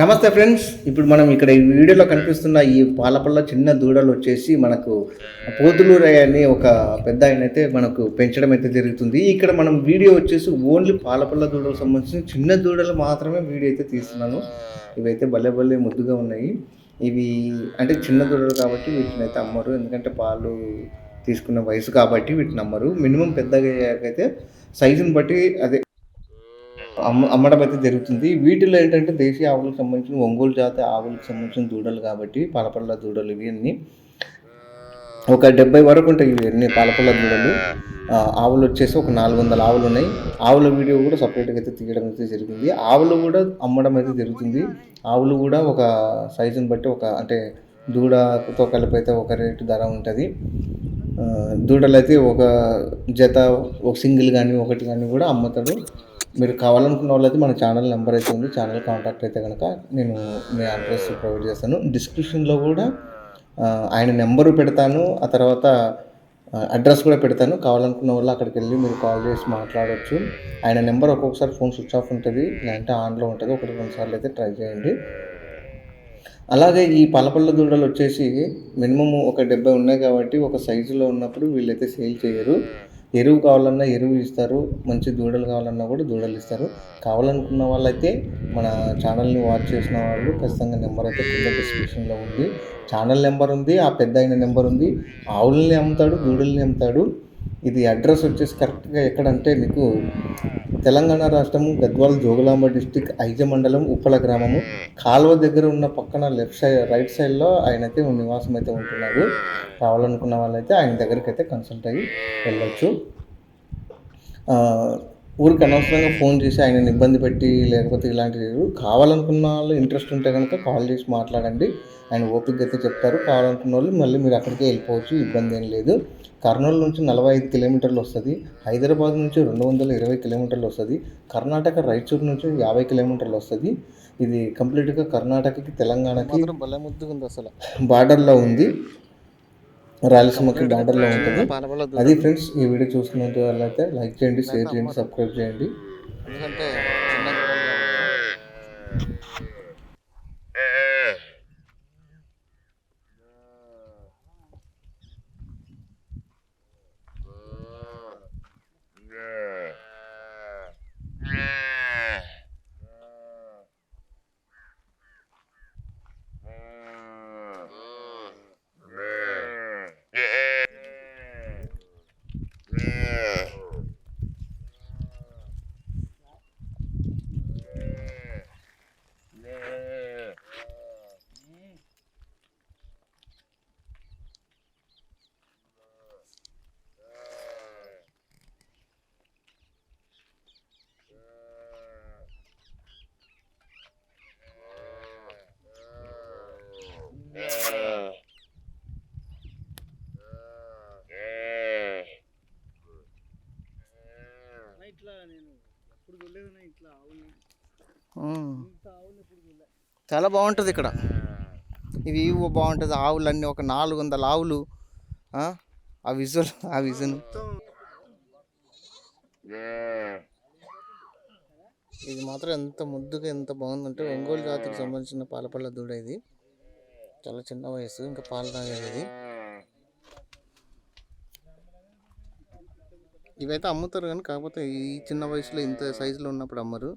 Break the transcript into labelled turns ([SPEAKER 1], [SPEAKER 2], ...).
[SPEAKER 1] నమస్తే ఫ్రెండ్స్. ఇప్పుడు మనం ఇక్కడ ఈ వీడియోలో కనిపిస్తున్న ఈ పాలపల్ల చిన్న దూడలు వచ్చేసి మనకు పోతులూరై అని ఒక పెద్ద ఆయన అయితే మనకు పెంచడం అయితే జరుగుతుంది. ఇక్కడ మనం వీడియో వచ్చేసి ఓన్లీ పాలపల్ల దూడలకు సంబంధించిన చిన్న దూడలు మాత్రమే వీడియో అయితే తీస్తున్నాను. ఇవైతే భలే భలే ముద్దుగా ఉన్నాయి. ఇవి అంటే చిన్న దూడలు కాబట్టి వీటిని అయితే అమ్మరు. ఎందుకంటే పాలు తీసుకున్న వయసు కాబట్టి వీటిని అమ్మరు. మినిమం పెద్దగా అయ్యాకైతే సైజుని బట్టి అదే అమ్మ అమ్మడం అయితే జరుగుతుంది. వీటిలో ఏంటంటే దేశీయ ఆవులకు సంబంధించిన ఒంగోలు జాతి ఆవులకు సంబంధించిన దూడలు కాబట్టి పాలపల్ల దూడలు ఇవి ఒక డెబ్బై వరకు ఉంటాయి ఇవి పాలపల్ల దూడలు. ఆవులు వచ్చేసి ఒక నాలుగు వందల ఆవులు ఉన్నాయి. ఆవుల వీడియో కూడా సపరేట్గా అయితే తీయడం అయితే జరిగింది. ఆవులు కూడా అమ్మడం అయితే జరుగుతుంది. ఆవులు కూడా ఒక సైజుని బట్టి ఒక అంటే దూడతో కలిపి అయితే ఒక రేటు ధర ఉంటుంది. దూడలు అయితే ఒక జత ఒక సింగిల్ కానీ ఒకటి కానీ కూడా అమ్ముతాడు మీరు కావాలనుకున్న వాళ్ళైతే మన ఛానల్ నెంబర్ అయితే ఉంది. ఛానల్ కాంటాక్ట్ అయితే కనుక నేను మీ అడ్రస్ ప్రొవైడ్ చేస్తాను. డిస్క్రిప్షన్లో కూడా ఆయన నెంబరు పెడతాను. ఆ తర్వాత అడ్రస్ కూడా పెడతాను. కావాలనుకున్న వాళ్ళు అక్కడికి వెళ్ళి మీరు కాల్ చేసి మాట్లాడవచ్చు ఆయన నెంబర్ ఒక్కొక్కసారి ఫోన్ స్విచ్ ఆఫ్ ఉంటుంది లేదంటే ఆన్లో ఉంటుంది. ఒకటి రెండు సార్లు అయితే ట్రై చేయండి. అలాగే ఈ పలపళ్ళ దూడలు వచ్చేసి మినిమం ఒక డెబ్బై ఉన్నాయి కాబట్టి ఒక సైజులో ఉన్నప్పుడు వీళ్ళైతే సేల్ చేయరు. ఎరువు కావాలన్నా ఎరువు ఇస్తారు మంచి దూడలు కావాలన్నా కూడా దూడలు ఇస్తారు. కావాలనుకున్న వాళ్ళైతే మన ఛానల్ని వాచ్ చేసిన వాళ్ళు ఖచ్చితంగా నెంబర్ అయితే కింద డిస్క్రిప్షన్లో ఉంది. ఛానల్ నెంబర్ ఉంది ఆ పెద్ద అయిన నెంబర్ ఉంది. ఆవులని అమ్ముతాడు దూడల్ని అమ్ముతాడు. ఇది అడ్రస్ వచ్చేసి కరెక్ట్గా ఎక్కడంటే మీకు తెలంగాణ రాష్ట్రము గద్వాల జోగులాంబ డిస్టిక్ ఐజ మండలం ఉప్పల గ్రామము. కాలువ దగ్గర ఉన్న పక్కన లెఫ్ట్ సైడ్ రైట్ సైడ్లో ఆయన అయితే నివాసం అయితే ఉంటున్నారు. కావాలనుకున్న వాళ్ళైతే ఆయన దగ్గరికి అయితే కన్సల్ట్ అయ్యి వెళ్ళొచ్చు. ఊరికి అనవసరంగా ఫోన్ చేసి ఆయనని ఇబ్బంది పెట్టి లేకపోతే ఇలాంటివి. కావాలనుకున్న వాళ్ళు ఇంట్రెస్ట్ ఉంటే కనుక కాల్ చేసి మాట్లాడండి. ఆయన ఓపిక అయితే చెప్తారు. కావాలనుకున్న వాళ్ళు మళ్ళీ మీరు అక్కడికే వెళ్ళిపోవచ్చు. ఇబ్బంది ఏం లేదు. కర్నూలు నుంచి నలభై ఐదు కిలోమీటర్లు వస్తుంది. హైదరాబాద్ నుంచి రెండు వందల ఇరవై కిలోమీటర్లు వస్తుంది. కర్ణాటక రాయచూరు నుంచి యాభై కిలోమీటర్లు వస్తుంది. ఇది కంప్లీట్గా కర్ణాటకకి తెలంగాణకి
[SPEAKER 2] భలే ముద్దుగా ఉంది అసలు.
[SPEAKER 1] బార్డర్లో ఉంది. రాయలసీమకి బార్డర్లో ఉంటుంది. అది ఫ్రెండ్స్ ఈ వీడియో చూస్తున్నంత వాళ్ళైతే లైక్ చేయండి షేర్ చేయండి సబ్స్క్రైబ్ చేయండి.
[SPEAKER 2] ఎందుకంటే చిన్న దూడలు కాబట్టి.
[SPEAKER 3] ఇట్లా నేను ఎప్పుడు చూడలేదు నా ఇట్లా ఆవుల్ని
[SPEAKER 2] ఉమ్.
[SPEAKER 3] ఇంత ఆవులు ఎప్పుడు చూడలే
[SPEAKER 2] చాలా బాగుంటుంది ఇక్కడ. ఇవి బాగుంటుంది. ఆవులు ఆవులన్నీ ఒక నాలుగు వందల ఆవులు ఆ? విజువల్ ఆ విజన్ ఇది మాత్రం ఎంత ముద్దుగా ఎంత బాగుందంటే ఒంగోలు జాతికి సంబంధించిన పాలపల్ల దూడ ఇది. చాలా చిన్న వయసు ఇంకా పాలు తాగేది ఇది ఇవైతే అమ్ముతారు కానీ కాకపోతే ఈ చిన్న వయసులో ఇంత సైజులో ఉన్నప్పుడు అమ్మరు.